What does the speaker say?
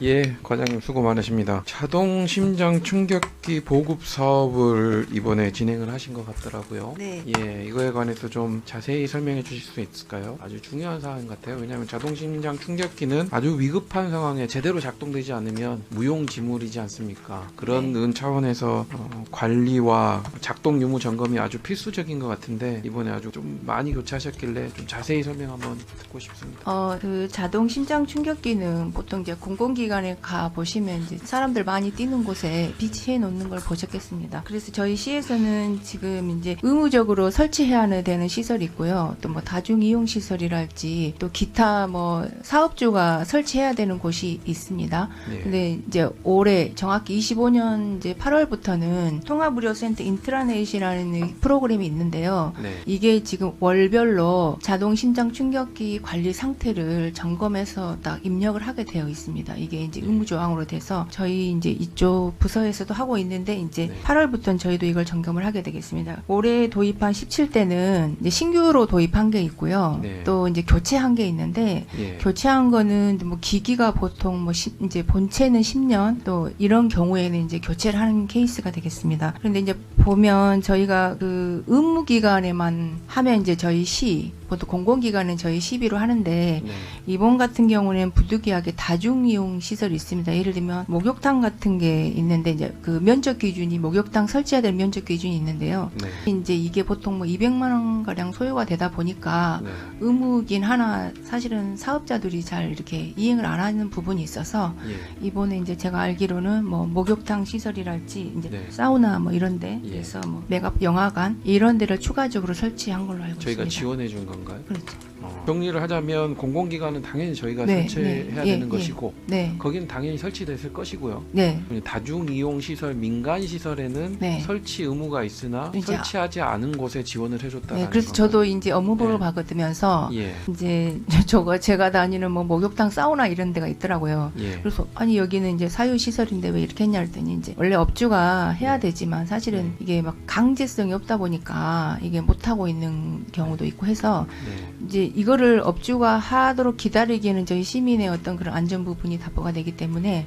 예, 과장님 수고 많으십니다. 자동 심장 충격기 보급 사업을 이번에 진행을 하신 것 같더라고요. 네. 예, 이거에 관해서 좀 자세히 설명해 주실 수 있을까요? 아주 중요한 사안 같아요. 왜냐하면 자동 심장 충격기는 아주 위급한 상황에 제대로 작동되지 않으면 무용지물이지 않습니까? 그런 은 차원에서 어, 관리와 작동 유무 점검이 아주 필수적인 것 같은데 이번에 아주 좀 많이 교체하셨길래 좀 자세히 설명 한번 듣고 싶습니다. 어, 그 자동 심장 충격기는 보통 이제 공공기 관에 가 보시면 이제 사람들 많이 뛰는 곳에 비치해 놓는 걸 보셨겠습니다. 그래서 저희 시에서는 지금 이제 의무적으로 설치해야 되는 시설이 있고요. 또 뭐 다중 이용 시설이랄지 또 기타 뭐 사업주가 설치해야 되는 곳이 있습니다. 네. 근데 이제 올해 정확히 25년 이제 8월부터는 통합의료센터 인트라넷이라는 프로그램이 있는데요. 네. 이게 지금 월별로 자동 심장 충격기 관리 상태를 점검해서 딱 입력을 하게 되어 있습니다. 이게 이제 의무 조항으로 돼서 저희 이제 이쪽 부서에서도 하고 있는데 이제 네. 8월부터는 저희도 이걸 점검을 하게 되겠습니다. 올해 도입한 17대는 이제 신규로 도입한 게 있고요. 네. 또 이제 교체한 게 있는데 예. 교체한 거는 뭐 기기가 보통 뭐 시- 이제 본체는 10년 또 이런 경우에는 이제 교체를 하는 케이스가 되겠습니다. 그런데 이제 보면 저희가 그 의무 기관에만 하면 이제 저희 시 보통 공공기관은 저희 시비로 하는데 네. 이번 같은 경우는 부득이하게 다중이용 시설이 있습니다. 예를 들면 목욕탕 같은 게 있는데 이제 그 면적 기준이 목욕탕 설치해야 될 면적 기준이 있는데요. 네. 이제 이게 보통 뭐 200만 원 가량 소요가 되다 보니까 네. 의무긴 하나 사실은 사업자들이 잘 이렇게 이행을 안 하는 부분이 있어서 예. 이번에 이제 제가 알기로는 뭐 목욕탕 시설이랄지 이제 네. 사우나 뭐 이런 데 예. 그래서 뭐 맥업 영화관 이런 데를 추가적으로 설치한 걸로 알고 저희가 있습니다. 지원해 준 건 가요? 그렇죠. 어. 정리를 하자면 공공기관은 당연히 저희가 네, 설치해야 네, 예, 되는 예. 것이고 네. 거기는 당연히 설치됐을 것이고요. 네. 다중 이용 시설, 민간 시설에는 네. 설치 의무가 있으나 이제 설치하지 않은 곳에 지원을 해줬다는 네. 그래서 저도 이제 업무보를 네. 받으면서 예, 이제 저거 제가 다니는 뭐 목욕탕 사우나 이런 데가 있더라고요. 예, 그래서 아니 여기는 이제 사유 시설인데 왜 이렇게 했냐 했더니 이제 원래 업주가 해야 네. 되지만 사실은 네. 이게 막 강제성이 없다 보니까 이게 못 하고 있는 경우도 있고 해서 네, 이제 이거를 업주가 하도록 기다리기에는 저희 시민의 어떤 그런 안전 부분이 답보가 되기 때문에